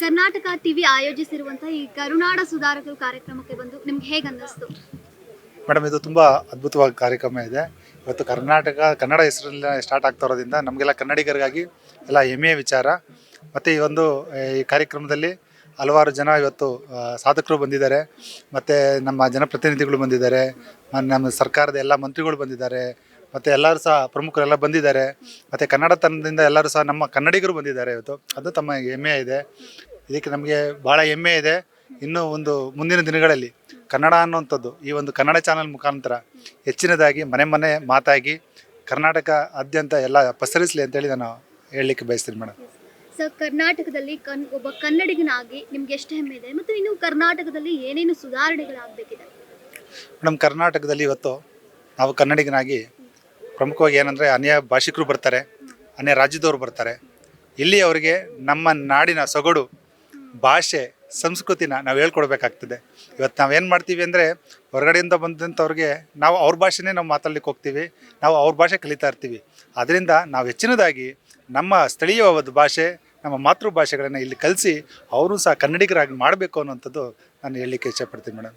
Karnataka TV ಆಯೋಜಿಸಿರುವಂತಹ ಈ ಕರುನಾಡ ಸುಧಾರಕರು ಕಾರ್ಯಕ್ರಮಕ್ಕೆ ಬಂದು ನಿಮ್ಗೆ ಹೇಗೆ ಅನ್ನಿಸ್ತು? ಮೇಡಮ್, ಇದು ತುಂಬ ಅದ್ಭುತವಾದ ಕಾರ್ಯಕ್ರಮ ಇದೆ. ಇವತ್ತು ಕರ್ನಾಟಕ, ಕನ್ನಡ ಹೆಸರಲ್ಲಿ ಸ್ಟಾರ್ಟ್ ಆಗ್ತಾ ನಮಗೆಲ್ಲ ಕನ್ನಡಿಗರಿಗಾಗಿ ಎಲ್ಲ ಹೆಮ್ಮೆಯ ವಿಚಾರ. ಮತ್ತು ಈ ಒಂದು, ಈ ಕಾರ್ಯಕ್ರಮದಲ್ಲಿ ಹಲವಾರು ಜನ ಇವತ್ತು ಸಾಧಕರು ಬಂದಿದ್ದಾರೆ. ಮತ್ತು ನಮ್ಮ ಜನಪ್ರತಿನಿಧಿಗಳು ಬಂದಿದ್ದಾರೆ. ನಮ್ಮ ಸರ್ಕಾರದ ಎಲ್ಲ ಮಂತ್ರಿಗಳು ಬಂದಿದ್ದಾರೆ. ಮತ್ತು ಎಲ್ಲರೂ ಸಹ ಪ್ರಮುಖರೆಲ್ಲ ಬಂದಿದ್ದಾರೆ. ಮತ್ತು ಕನ್ನಡ ತಂಡದಿಂದ ಎಲ್ಲರೂ ಸಹ ನಮ್ಮ ಕನ್ನಡಿಗರು ಬಂದಿದ್ದಾರೆ ಇವತ್ತು. ಅದು ತಮ್ಮ ಹೆಮ್ಮೆ ಇದೆ. ಇದಕ್ಕೆ ನಮಗೆ ಭಾಳ ಹೆಮ್ಮೆ ಇದೆ. ಇನ್ನು ಒಂದು ಮುಂದಿನ ದಿನಗಳಲ್ಲಿ ಕನ್ನಡ ಅನ್ನುವಂಥದ್ದು ಈ ಒಂದು ಕನ್ನಡ ಚಾನಲ್ ಮುಖಾಂತರ ಹೆಚ್ಚಿನದಾಗಿ ಮನೆ ಮನೆ ಮಾತಾಗಿ ಕರ್ನಾಟಕ ಆದ್ಯಂತ ಎಲ್ಲ ಪಸರಿಸಲಿ ಅಂತೇಳಿ ನಾನು ಹೇಳಲಿಕ್ಕೆ ಬಯಸ್ತೀನಿ ಮೇಡಮ್. ಸರ್ ಕರ್ನಾಟಕದಲ್ಲಿ ಕನ್ ಒಬ್ಬ ಕನ್ನಡಿಗನಾಗಿ ನಿಮ್ಗೆ ಎಷ್ಟು ಹೆಮ್ಮೆ ಇದೆ? ಮತ್ತು ಇನ್ನು ಕರ್ನಾಟಕದಲ್ಲಿ ಏನೇನು ಸುಧಾರಣೆಗಳಾಗಬೇಕಿದೆ? ಮೇಡಮ್ ಕರ್ನಾಟಕದಲ್ಲಿ ಇವತ್ತು ನಾವು ಕನ್ನಡಿಗನಾಗಿ ಪ್ರಮುಖವಾಗಿ ಏನಂದರೆ ಅನ್ಯ ಭಾಷಿಕರು ಬರ್ತಾರೆ, ಅನ್ಯ ರಾಜ್ಯದವರು ಬರ್ತಾರೆ. ಇಲ್ಲಿ ಅವರಿಗೆ ನಮ್ಮ ನಾಡಿನ ಸೊಗಡು, ಭಾಷೆ, ಸಂಸ್ಕೃತಿನ ನಾವು ಹೇಳ್ಕೊಡ್ಬೇಕಾಗ್ತದೆ. ಇವತ್ತು ನಾವೇನು ಮಾಡ್ತೀವಿ ಅಂದರೆ ಹೊರಗಡೆಯಿಂದ ಬಂದಂಥವ್ರಿಗೆ ನಾವು ಅವ್ರ ಭಾಷೆನೇ ನಾವು ಮಾತಾಡ್ಲಿಕ್ಕೆ ಹೋಗ್ತೀವಿ, ನಾವು ಅವ್ರ ಭಾಷೆ ಕಲಿತಾ ಇರ್ತೀವಿ. ಅದರಿಂದ ನಾವು ಹೆಚ್ಚಿನದಾಗಿ ನಮ್ಮ ಸ್ಥಳೀಯವಾದ ಭಾಷೆ, ನಮ್ಮ ಮಾತೃಭಾಷೆಗಳನ್ನು ಇಲ್ಲಿ ಕಲಿಸಿ ಅವರು ಸಹ ಕನ್ನಡಿಗರಾಗಿ ಮಾಡಬೇಕು ಅನ್ನೋಂಥದ್ದು ನಾನು ಹೇಳಲಿಕ್ಕೆ ಇಷ್ಟಪಡ್ತೀನಿ ಮೇಡಮ್